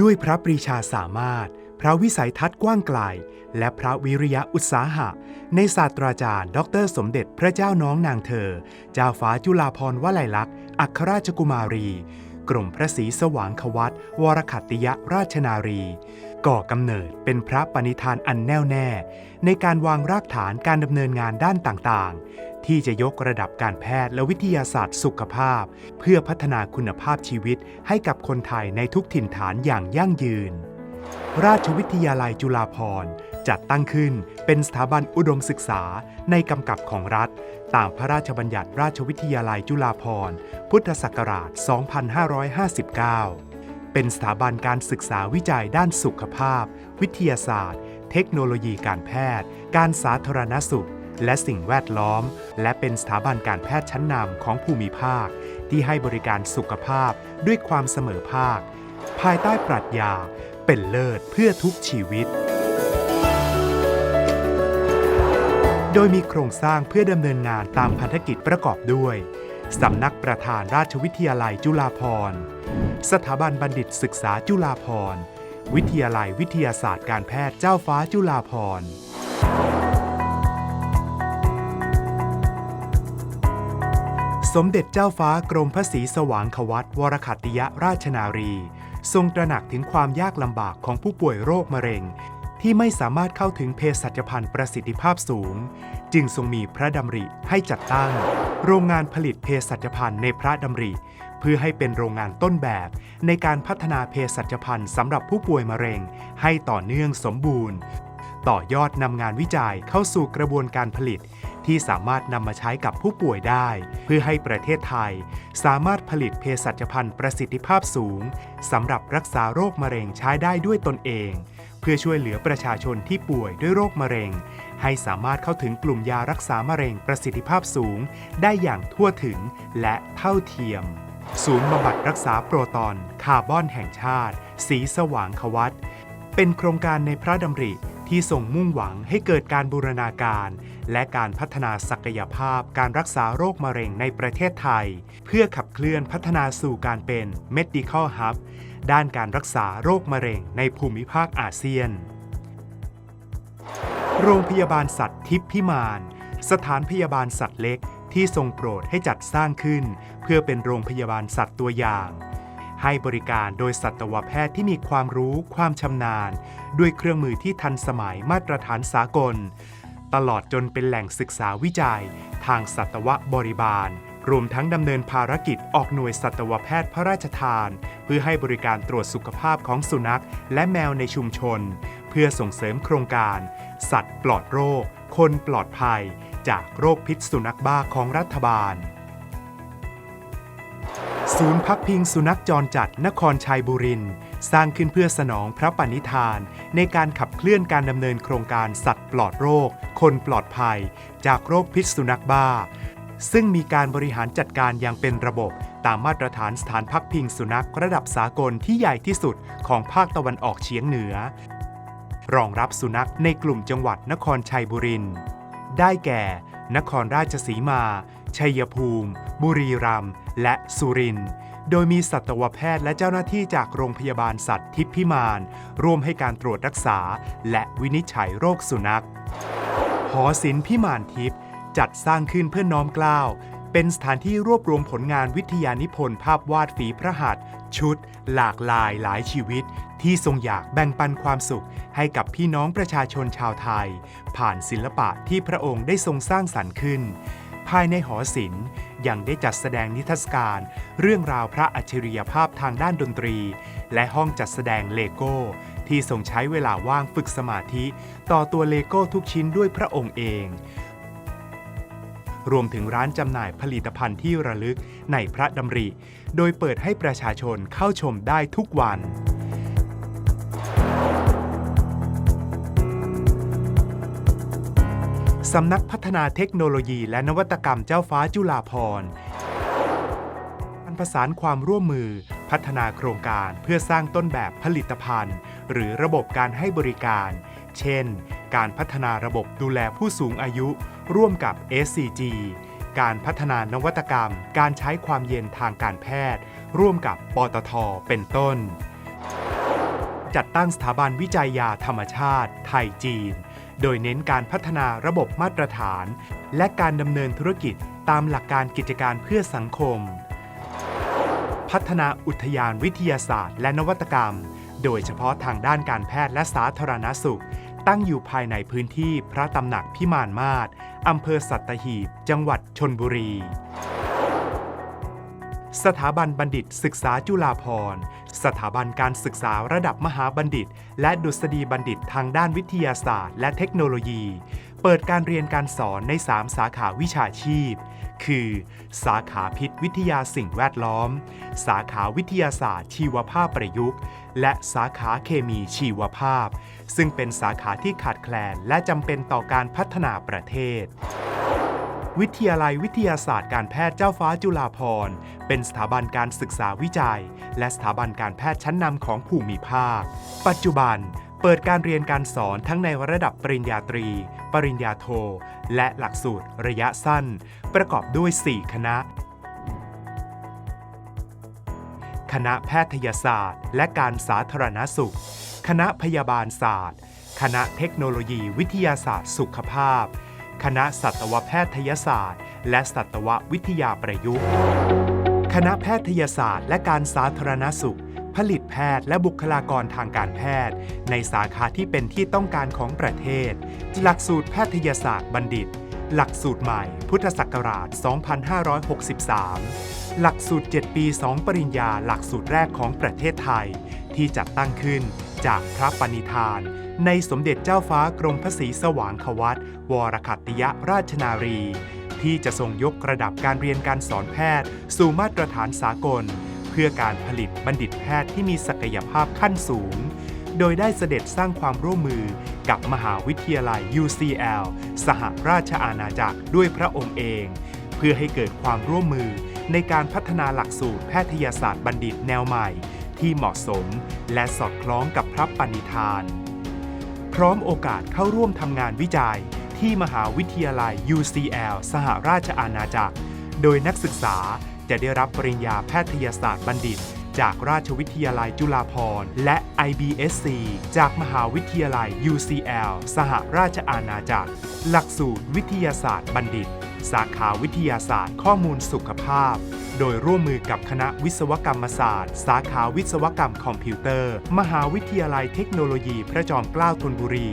ด้วยพระปรีชาสามารถ พระวิสัยทัศน์กว้างไกล และพระวิริยะอุตสาหะ ในศาสตราจารย์ ดรสมเด็จพระเจ้าน้องนางเธอ เจ้าฟ้าจุฬาภรณ์วลัยลักษณ์อัครราชกุมารี กรมพระศรีสว่างควัตวรขัตติยราชนารี ก่อกำเนิดเป็นพระปณิธานอันแน่วแน่ ในการวางรากฐานการดำเนินงานด้านต่างๆ ที่จะยกระดับการแพทย์และวิทยาศาสตร์สุขภาพ เพื่อพัฒนาคุณภาพชีวิตให้กับคนไทยในทุกถิ่นฐานอย่างยั่งยืน ราชวิทยาลัยจุฬาภรณ์จัดตั้งขึ้นเป็นสถาบันอุดมศึกษาในกำกับของรัฐ ตามพระราชบัญญัติราชวิทยาลัยจุฬาภรณ์พุทธศักราช 2559 เป็นสถาบันการศึกษาวิจัยด้านสุขภาพ วิทยาศาสตร์ เทคโนโลยีการแพทย์ การสาธารณสุข และสิ่งแวดล้อม และเป็นสถาบันการแพทย์ชั้นนำของภูมิภาค ที่ให้บริการสุขภาพด้วยความเสมอภาค ภายใต้ปรัชญาเป็นเลิศเพื่อทุกชีวิต โดยมีโครงสร้างเพื่อดำเนินงานตามพันธกิจประกอบด้วยสำนักประธานราชวิทยาลัยจุฬาภรณ์ สถาบันบัณฑิตศึกษาจุฬาภรณ์ วิทยาลัยวิทยาศาสตร์การแพทย์เจ้าฟ้าจุฬาภรณ์สมเด็จเจ้าฟ้ากรมพระศรีสว่างควัตวรขัตติยราชนารี ทรงตระหนักถึงความยากลำบากของผู้ป่วยโรคมะเร็ง ที่ไม่สามารถเข้าถึงเภสัชภัณฑ์ประสิทธิภาพสูง จึงทรงมีพระดำริให้จัดตั้ง โรงงานผลิตเภสัชภัณฑ์ในพระดำริ เพื่อให้เป็นโรงงานต้นแบบ ในการพัฒนาเภสัชภัณฑ์สำหรับผู้ป่วยมะเร็ง ให้ต่อเนื่องสมบูรณ์ ต่อยอดนำงานวิจัยเข้าสู่กระบวนการผลิต ที่สามารถนำมาใช้กับผู้ป่วยได้ เพื่อให้ประเทศไทย สามารถผลิตเภสัชภัณฑ์ประสิทธิภาพสูงสำหรับรักษาโรคมะเร็งใช้ได้ด้วยตนเอง พื่อช่วยเหลือประชาชนที่ป่วยด้วยโรคมะเร็ง ให้สามารถเข้าถึงกลุ่มยารักษามะเร็งประสิทธิภาพสูง ได้อย่างทั่วถึงและเท่าเทียม ศูนย์บำบัดรักษาโปรตอนคาร์บอนแห่งชาติ สีสว่างควัตเป็นโครงการในพระดำริที่ส่งมุ่งหวังให้เกิดการบูรณาการ และการพัฒนาศักยภาพการรักษาโรคมะเร็งในประเทศไทย เพื่อขับเคลื่อนพัฒนาสู่การเป็น Medical Hub ด้านการรักษาโรคมะเร็งในภูมิภาคอาเซียน โรงพยาบาลสัตว์ทิพย์พิมาน สถานพยาบาลสัตว์เล็กที่ทรงโปรดให้จัดสร้างขึ้น เพื่อเป็นโรงพยาบาลสัตว์ตัวอย่าง ให้บริการโดยสัตวแพทย์ที่มีความรู้ความชำนาญ ด้วยเครื่องมือที่ทันสมัยมาตรฐานสากล ตลอดจนเป็นแหล่งศึกษาวิจัย ทางสัตวบริบาล รวมทั้งดำเนินภารกิจออกหน่วยสัตวแพทย์พระราชทาน เพื่อให้บริการตรวจสุขภาพของสุนัข และแมวในชุมชน เพื่อส่งเสริมโครงการ สัตว์ปลอดโรค คนปลอดภัย จากโรคพิษสุนัขบ้าของรัฐบาล ศูนย์พักพิงสุนัขจรจัดนครชัยบุรินสร้างขึ้นเพื่อสนองพระปณิธาน ในการขับเคลื่อนการดำเนินโครงการสัตว์ปลอดโรค คนปลอดภัย จากโรคพิษสุนัขบ้า ซึ่งมีการบริหารจัดการอย่างเป็นระบบ ตามมาตรฐานสถานพักพิงสุนัขระดับสากลที่ใหญ่ที่สุดของภาคตะวันออกเฉียงเหนือ รองรับสุนัขในกลุ่มจังหวัดนครชัยบุรินได้แก่ นครราชสีมา ชัยภูมิ บุรีรัมย์และสุรินทร์โดยมีสัตวแพทย์และเจ้าหน้าที่จากโรงพยาบาลสัตว์ทิพย์พิมาน ร่วมให้การตรวจรักษา และวินิจฉัยโรคสุนัข หอศิลป์พิมานทิพย์ จัดสร้างขึ้นเพื่อน้อมเกล้าเป็นสถานที่รวบรวมผลงานวิทยานิพนธ์ภาพวาดฝีพระหัตถ์ชุด หลากหลายหลายชีวิต ที่ทรงอยากแบ่งปันความสุข ให้กับพี่น้องประชาชนชาวไทย ผ่านศิลปะที่พระองค์ได้ทรงสร้างสรรค์ขึ้น ภายในหอศิลป์ยังได้จัดแสดงนิทรรศการ เรื่องราวพระอัจฉริยภาพทางด้านดนตรี และห้องจัดแสดงเลโก้ ที่ทรงใช้เวลาว่างฝึกสมาธิ ต่อตัวเลโก้ทุกชิ้นด้วยพระองค์เอง รวมถึงร้านจำหน่ายผลิตภัณฑ์ที่ระลึกในพระดำริ โดยเปิดให้ประชาชนเข้าชมได้ทุกวัน สำนักพัฒนาเทคโนโลยีและนวัตกรรมเจ้าฟ้าจุฬาภรณ์การประสานความร่วมมือ พัฒนาโครงการเพื่อสร้างต้นแบบผลิตภัณฑ์ หรือระบบการให้บริการ เช่น การพัฒนาระบบดูแลผู้สูงอายุ ร่วมกับ SCG การพัฒนานวัตกรรม การใช้ความเย็นทางการแพทย์ ร่วมกับปตท เป็นต้น จัดตั้งสถาบันวิจัยยาธรรมชาติ ไทยจีน โดยเน้นการพัฒนาระบบมาตรฐาน และการดำเนินธุรกิจตามหลักการกิจการเพื่อสังคม พัฒนาอุทยานวิทยาศาสตร์ และนวัตกรรม โดยเฉพาะทางด้านการแพทย์และสาธารณสุข ตั้งอยู่ภายในพื้นที่พระตำหนักพิมานมาศอำเภอสัตหีบ จังหวัดชนบุรี สถาบันบัณฑิตศึกษาจุฬาภรณ์ สถาบันการศึกษาระดับมหาบัณฑิต และดุษฎีบัณฑิตทางด้านวิทยาศาสตร์ และเทคโนโลยี เปิดการเรียนการสอนใน 3 สาขาวิชาชีพ คือ สาขาพิษวิทยาสิ่งแวดล้อม สาขาวิทยาศาสตร์ ชีวภาพประยุกต์ และสาขาเคมีชีวภาพ ซึ่งเป็นสาขาที่ขาดแคลนและจำเป็นต่อการพัฒนาประเทศ วิทยาลัยวิทยาศาสตร์การแพทย์เจ้าฟ้าจุฬาภรณ์ เป็นสถาบันการศึกษาวิจัย และสถาบันการแพทย์ชั้นนำของภูมิภาค ปัจจุบันเปิดการเรียนการสอนทั้งในระดับปริญญาตรี ปริญญาโท และหลักสูตรระยะสั้น ประกอบด้วย 4 คณะ คณะแพทยศาสตร์ และการสาธารณสุข คณะพยาบาลศาสตร์ คณะเทคโนโลยีวิทยาศาสตร์สุขภาพ คณะสัตวแพทยศาสตร์ และสัตววิทยาประยุกต์ คณะแพทยศาสตร์และการสาธารณสุข ผลิตแพทย์และบุคลากรทางการแพทย์ ในสาขาที่เป็นที่ต้องการของประเทศ หลักสูตรแพทยศาสตร์บัณฑิต หลักสูตรใหม่ พุทธศักราช 2563 หลักสูตร 7 ปี 2 ปริญญาหลักสูตรแรกของประเทศไทย ที่จัดตั้งขึ้นจากพระปณิธาน ในสมเด็จเจ้าฟ้ากรมพระศรีสว่างควัต วรคัตติยราชนารี ที่จะทรงยกระดับการเรียนการสอนแพทย์ สู่มาตรฐานสากล เพื่อการผลิตบัณฑิตแพทย์ที่มีศักยภาพขั้นสูง โดยได้เสด็จสร้างความร่วมมือกับมหาวิทยาลัย UCL สหราชอาณาจักรด้วยพระองค์เอง เพื่อให้เกิดความร่วมมือในการพัฒนาหลักสูตรแพทยศาสตร์บัณฑิตแนวใหม่ ที่เหมาะสมและสอดคล้องกับพระปณิธาน พร้อมโอกาสเข้าร่วมทำงานวิจัย ที่มหาวิทยาลัย UCL สหราชอาณาจักร โดยนักศึกษาจะได้รับปริญญาแพทยศาสตร์บัณฑิต จากราชวิทยาลัยจุฬาภรณ์ และ IBSC จากมหาวิทยาลัย UCL สหราชอาณาจักร หลักสูตรวิทยาศาสตร์บัณฑิต สาขาวิทยาศาสตร์ข้อมูลสุขภาพโดยร่วมมือกับคณะวิศวกรรมศาสตร์ สาขาวิศวกรรมคอมพิวเตอร์ มหาวิทยาลัยเทคโนโลยีพระจอมเกล้าธนบุรี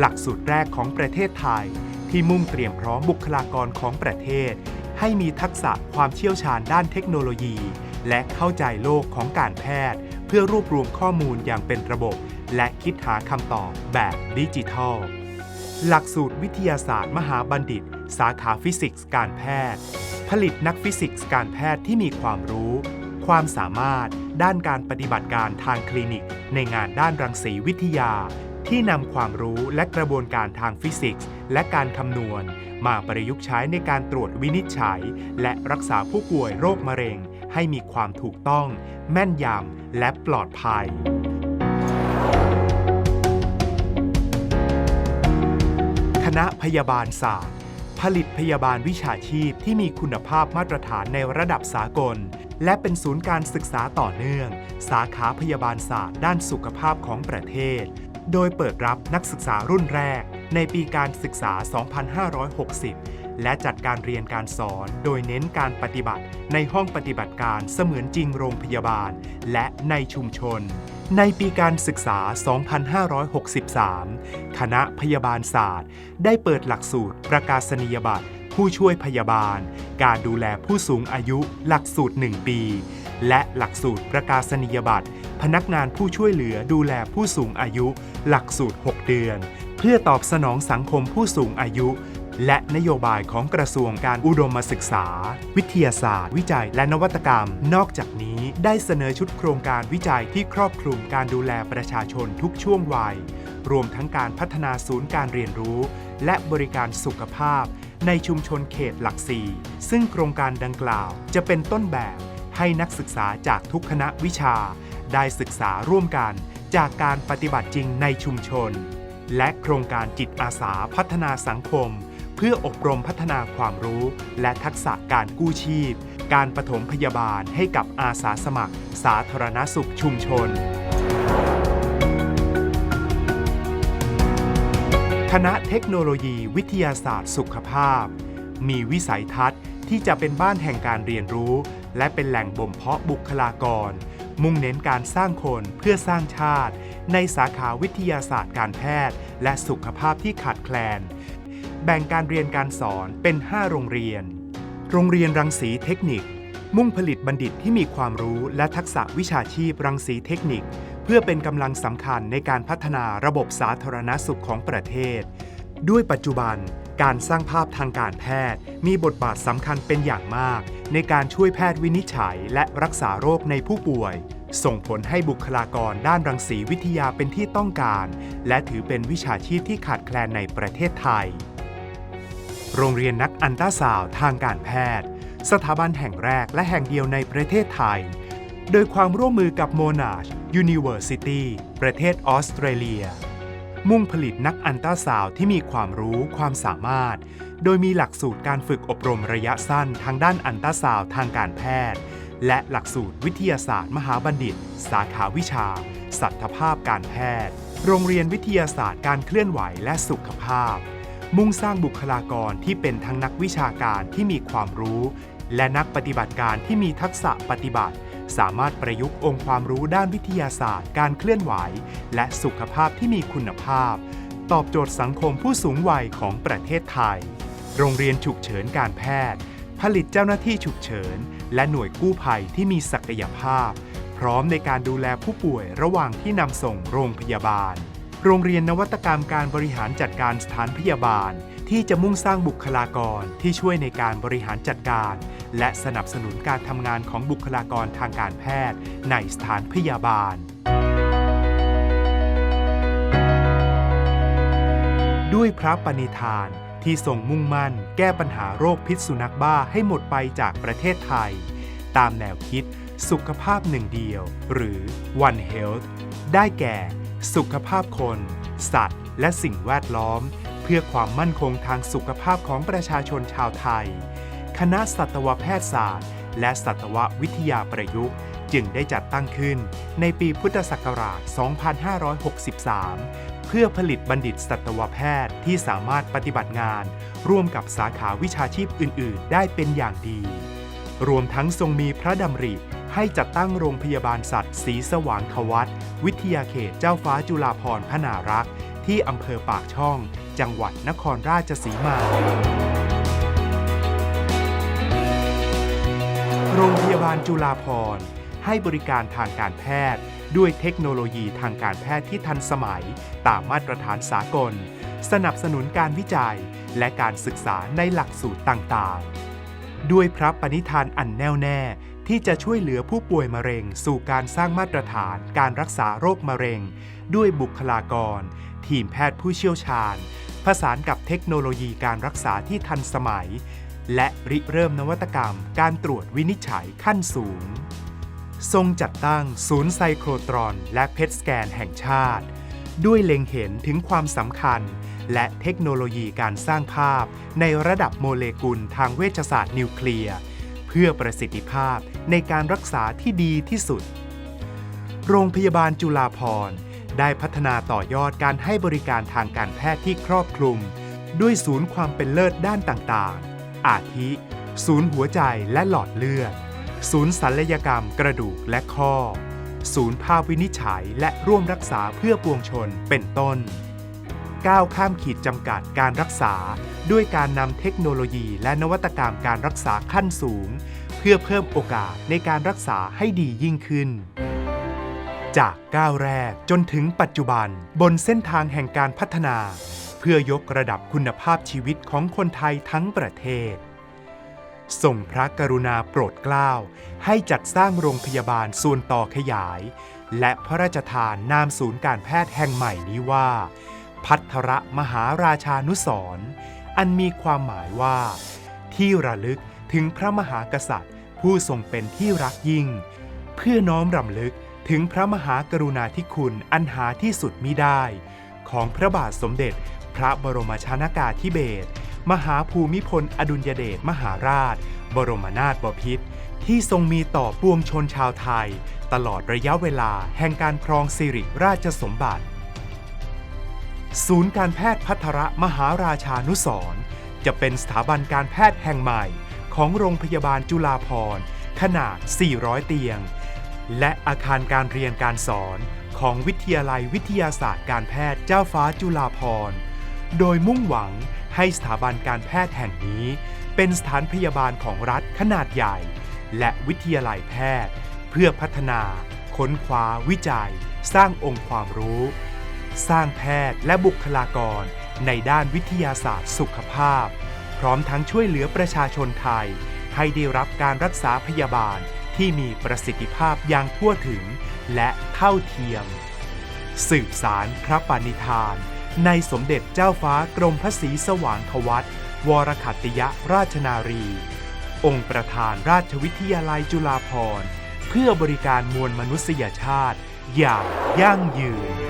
หลักสูตรแรกของประเทศไทย ที่มุ่งเตรียมพร้อมบุคลากรของประเทศ ให้มีทักษะความเชี่ยวชาญด้านเทคโนโลยี และเข้าใจโลกของการแพทย์ เพื่อรวบรวมข้อมูลอย่างเป็นระบบ และคิดหาคำตอบแบบดิจิทัล หลักสูตรวิทยาศาสตร์ มหาบัณฑิต สาขาฟิสิกส์การแพทย์ ผลิตนักฟิสิกส์การแพทย์ที่มีความรู้ ความสามารถด้านการปฏิบัติการทางคลินิก ในงานด้านรังสีวิทยา ที่นำความรู้และกระบวนการทางฟิสิกส์ และการคำนวณ มาประยุกต์ใช้ในการตรวจวินิจฉัย และรักษาผู้ป่วยโรคมะเร็ง ให้มีความถูกต้อง แม่นยำและปลอดภัย คณะพยาบาลศาสตร์ ผลิตพยาบาลวิชาชีพที่มีคุณภาพมาตรฐานในระดับสากลและเป็นศูนย์การศึกษาต่อเนื่อง สาขาพยาบาลศาสตร์ด้านสุขภาพของประเทศ โดยเปิดรับนักศึกษารุ่นแรก ในปีการศึกษา 2560 และจัดการเรียนการสอน โดยเน้นการปฏิบัติในห้องปฏิบัติการเสมือนจริงโรงพยาบาล และในชุมชน ในปีการศึกษา 2563 คณะพยาบาลศาสตร์ ได้เปิดหลักสูตรประกาศนียบัตรผู้ช่วยพยาบาล การดูแลผู้สูงอายุหลักสูตร 1 ปี และหลักสูตรประกาศนียบัตร พนักงานผู้ช่วยเหลือดูแลผู้สูงอายุ หลักสูตร 6 เดือน เพื่อตอบสนองสังคมผู้สูงอายุ และนโยบายของกระทรวงการอุดมศึกษา วิทยาศาสตร์ วิจัยและนวัตกรรม นอกจากนี้ได้เสนอชุดโครงการวิจัยที่ครอบคลุมการดูแลประชาชนทุกช่วงวัย รวมทั้งการพัฒนาศูนย์การเรียนรู้ และบริการสุขภาพ ในชุมชนเขตหลักสี่ซึ่งโครงการดังกล่าวจะเป็นต้นแบบ ให้นักศึกษาจากทุกคณะวิชา ได้ศึกษาร่วมกันจากการปฏิบัติจริงในชุมชน และโครงการจิตอาสาพัฒนาสังคม เพื่ออบรมพัฒนาความรู้ และทักษะการกู้ชีพ การปฐมพยาบาลให้กับอาสาสมัคร สาธารณสุขชุมชน คณะเทคโนโลยีวิทยาศาสตร์สุขภาพ มีวิสัยทัศน์ ที่จะเป็นบ้านแห่งการเรียนรู้ และเป็นแหล่งบ่มเพาะบุคลากร มุ่งเน้นการสร้างคนเพื่อสร้างชาติ ในสาขาวิทยาศาสตร์การแพทย์ และสุขภาพที่ขาดแคลน แบ่งการเรียนการสอนเป็น 5 โรงเรียน โรงเรียนรังสีเทคนิค มุ่งผลิตบัณฑิตที่มีความรู้และทักษะวิชาชีพรังสีเทคนิค เพื่อเป็นกำลังสำคัญในการพัฒนาระบบสาธารณสุขของประเทศด้วยปัจจุบัน การสร้างภาพทางการแพทย์ มีบทบาทสำคัญเป็นอย่างมาก ในการช่วยแพทย์วินิจฉัยและรักษาโรคในผู้ป่วย ส่งผลให้บุคลากรด้านรังสีวิทยาเป็นที่ต้องการ และถือเป็นวิชาชีพที่ขาดแคลนในประเทศไทย โรงเรียนนักอันต้าซาวทางการแพทย์ สถาบันแห่งแรกและแห่งเดียวในประเทศไทย โดยความร่วมมือกับ Monash University ประเทศออสเตรเลีย มุ่งผลิตนักอันต้าซาวที่มีความรู้ความสามารถ โดยมีหลักสูตรการฝึกอบรมระยะสั้นทางด้านอันต้าซาวทางการแพทย์ และหลักสูตรวิทยาศาสตร์ มหาบัณฑิต สาขาวิชา สัตวภาพการแพทย์ โรงเรียนวิทยาศาสตร์การเคลื่อนไหวและสุขภาพ มุ่งสร้างบุคลากรที่เป็นทั้งนักวิชาการที่มีความรู้ และนักปฏิบัติการที่มีทักษะปฏิบัติ สามารถประยุกต์องค์ความรู้ด้านวิทยาศาสตร์ การเคลื่อนไหว และสุขภาพที่มีคุณภาพ ตอบโจทย์สังคมผู้สูงวัยของประเทศไทย โรงเรียนฉุกเฉินการแพทย์ ผลิตเจ้าหน้าที่ฉุกเฉิน และหน่วยกู้ภัยที่มีศักยภาพ พร้อมในการดูแลผู้ป่วยระหว่างที่นำส่งโรงพยาบาล โรงเรียนนวัตกรรมการบริหารจัดการสถานพยาบาล ที่จะมุ่งสร้างบุคลากรที่ช่วยในการบริหารจัดการ และสนับสนุนการทำงานของบุคลากรทางการแพทย์ ในสถานพยาบาล ด้วยพระปณิธานที่ทรงมุ่งมั่น แก้ปัญหาโรคพิษสุนัขบ้าให้หมดไปจากประเทศไทย ตามแนวคิดสุขภาพหนึ่งเดียว หรือ One Health ได้แก่ สุขภาพคน สัตว์ และสิ่งแวดล้อม เพื่อความมั่นคงทางสุขภาพของประชาชนชาวไทย คณะสัตวแพทยศาสตร์ และสัตววิทยาประยุกต์ จึงได้จัดตั้งขึ้นในปีพุทธศักราช 2563 เพื่อผลิตบัณฑิตสัตวแพทย์ที่สามารถปฏิบัติงาน ร่วมกับสาขาวิชาชีพอื่น ๆ ได้เป็นอย่างดี รวมทั้งทรงมีพระดำริให้จัดตั้งโรงพยาบาลสัตว์ศรีสว่างควัตวิทยาเขตเจ้าฟ้าจุฬาภรณ์พนารักษ์ที่อำเภอปากช่อง จังหวัดนครราชสีมา โรงพยาบาลจุฬาภรณ์ให้บริการทางการแพทย์ ด้วยเทคโนโลยีทางการแพทย์ที่ทันสมัย ตามมาตรฐานสากล สนับสนุนการวิจัย และการศึกษาในหลักสูตรต่างๆ ด้วยพระปณิธานอันแน่วแน่ที่จะช่วยเหลือผู้ป่วยมะเร็ง สู่การสร้างมาตรฐานการรักษาโรคมะเร็ง ด้วยบุคลากร ทีมแพทย์ผู้เชี่ยวชาญผสานกับเทคโนโลยีการรักษาที่ทันสมัย และริเริ่มนวัตกรรมการตรวจวินิจฉัยขั้นสูง ทรงจัดตั้งศูนย์ไซโครตรอน และเพทสแกนแห่งชาติ ด้วยเล็งเห็นถึงความสำคัญ และเทคโนโลยีการสร้างภาพ ในระดับโมเลกุลทางเวชศาสตร์นิวเคลียร์ เพื่อประสิทธิภาพในการรักษาที่ดีที่สุด โรงพยาบาลจุฬาภรณ์ได้พัฒนาต่อยอดการให้บริการทางการแพทย์ที่ครอบคลุม ด้วยศูนย์ความเป็นเลิศด้านต่างๆ อาทิ ศูนย์หัวใจและหลอดเลือด ศูนย์ศัลยกรรมกระดูกและข้อ ศูนย์ภาพวินิจฉัยและร่วมรักษาเพื่อปวงชนเป็นต้น ก้าวข้ามขีดจำกัดการรักษา ด้วยการนำเทคโนโลยีและนวัตกรรมการรักษาขั้นสูง เพื่อเพิ่มโอกาสในการรักษาให้ดียิ่งขึ้นจากก้าวแรกจนถึงปัจจุบันบนเส้นทางแห่งการพัฒนา เพื่อยกระดับคุณภาพชีวิตของคนไทยทั้งประเทศส่งพระกรุณาโปรดเกล้าให้จัดสร้างโรงพยาบาลส่วนต่อขยาย และพระราชทานนามศูนย์การแพทย์แห่งใหม่นี้ว่า พัทรมหาราชานุสร์อันมีความหมายว่า ที่ระลึกถึงพระมหากษัตริย์ ผู้ทรงเป็นที่รักยิ่ง เพื่อน้อมรำลึกถึงพระมหากรุณาธิคุณอันหาที่สุดมิได้ ของพระบาทสมเด็จ ระบรมชานากาธิเบศรมหาภูมิพลอดุลยเดชมหาราช บรมนาถบพิตรที่ทรงมีต่อปวงชนชาวไทย ตลอดระยะเวลาแห่งการครองสิริราชสมบัติ ศูนย์การแพทย์พัทรมหาราชานุสรณ์จะเป็นสถาบันการแพทย์แห่งใหม่ของโรงพยาบาลจุฬาภรณ์ขนาด 400 เตียง และอาคารการเรียนการสอนของวิทยาลัยวิทยาศาสตร์การแพทย์เจ้าฟ้าจุฬาภรณ์ โดยมุ่งหวังให้สถาบันการแพทย์แห่งนี้ เป็นสถานพยาบาลของรัฐขนาดใหญ่ และวิทยาลัยแพทย์ เพื่อพัฒนา ค้นคว้าวิจัย สร้างองค์ความรู้ สร้างแพทย์และบุคลากรในด้านวิทยาศาสตร์สุขภาพ พร้อมทั้งช่วยเหลือประชาชนไทย ให้ได้รับการรักษาพยาบาลที่มีประสิทธิภาพอย่างทั่วถึง และเท่าเทียม สืบสารพระปณิธาน ในสมเด็จเจ้าฟ้ากรมพระศรีสว่างควัตวรขัตติยราชนารี องค์ประธานราชวิทยาลัยจุฬาภรณ์ เพื่อบริการมวลมนุษยชาติอย่างยั่งยืน